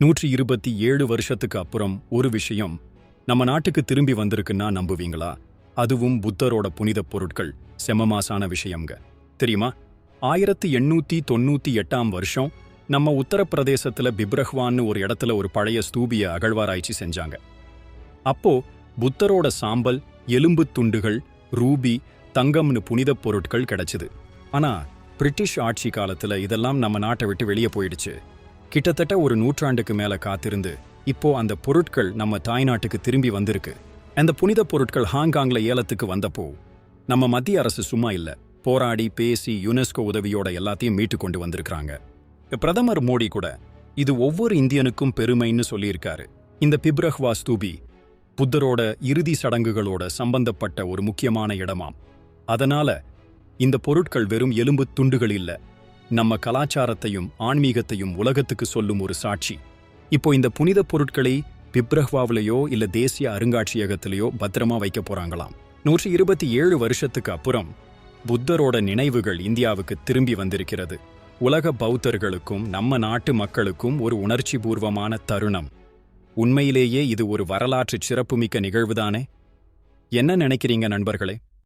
நூற்றி இருபத்தி ஏழு வருஷத்துக்கு அப்புறம் ஒரு விஷயம் நம்ம நாட்டுக்கு திரும்பி வந்திருக்குன்னா நம்புவீங்களா? அதுவும் புத்தரோட புனித பொருட்கள் செமமாசான விஷயம்ங்க. தெரியுமா? ஆயிரத்தி எண்ணூத்தி தொண்ணூத்தி எட்டாம் வருஷம் நம்ம உத்தரப்பிரதேசத்துல பிப்ரஹ்வான்னு ஒரு இடத்துல ஒரு பழைய ஸ்தூபிய அகழ்வாராய்ச்சி செஞ்சாங்க. அப்போ புத்தரோட சாம்பல் எலும்புத் துண்டுகள் ரூபி தங்கம்னு புனிதப் பொருட்கள் கிடைச்சது. ஆனா பிரிட்டிஷ் ஆட்சி காலத்துல இதெல்லாம் நம்ம நாட்டை விட்டு வெளியே போயிடுச்சு. கிட்டத்தட்ட ஒரு நூற்றாண்டுக்கு மேல காத்திருந்து இப்போ அந்த பொருட்கள் நம்ம தாய்நாட்டுக்கு திரும்பி வந்திருக்கு. அந்த புனித பொருட்கள் ஹாங்காங்ல ஏலத்துக்கு வந்தப்போ நம்ம மத்திய அரசு சும்மா இல்ல. போராடி பேசி யுனெஸ்கோ உதவியோட எல்லாத்தையும் மீட்டு கொண்டு வந்திருக்காங்க பிரதமர் மோடி கூட இது ஒவ்வொரு இந்தியனுக்கும் பெருமைன்னு சொல்லியிருக்காரு. இந்த பிப்ரஹ்வா ஸ்தூபி புத்தரோட இறுதி சடங்குகளோட சம்பந்தப்பட்ட ஒரு முக்கியமான இடமாம். அதனால இந்த பொருட்கள் வெறும் எலும்புத் துண்டுகள் இல்ல. நம்ம கலாச்சாரத்தையும் ஆன்மீகத்தையும் உலகத்துக்கு சொல்லும் ஒரு சாட்சி. இப்போ இந்த புனித பொருட்களை பிப்ரஹ்வாவிலேயோ இல்ல தேசிய அருங்காட்சியகத்திலேயோ பத்திரமா வைக்க போறாங்களாம். நூற்றி இருபத்தி ஏழு வருஷத்துக்கு அப்புறம் புத்தரோட நினைவுகள் இந்தியாவுக்கு திரும்பி வந்திருக்கிறது. உலக பௌத்தர்களுக்கும் நம்ம நாட்டு மக்களுக்கும் ஒரு உணர்ச்சி பூர்வமான தருணம். உண்மையிலேயே இது ஒரு வரலாற்று சிறப்புமிக்க நிகழ்வுதானே? என்ன நினைக்கிறீங்க நண்பர்களே?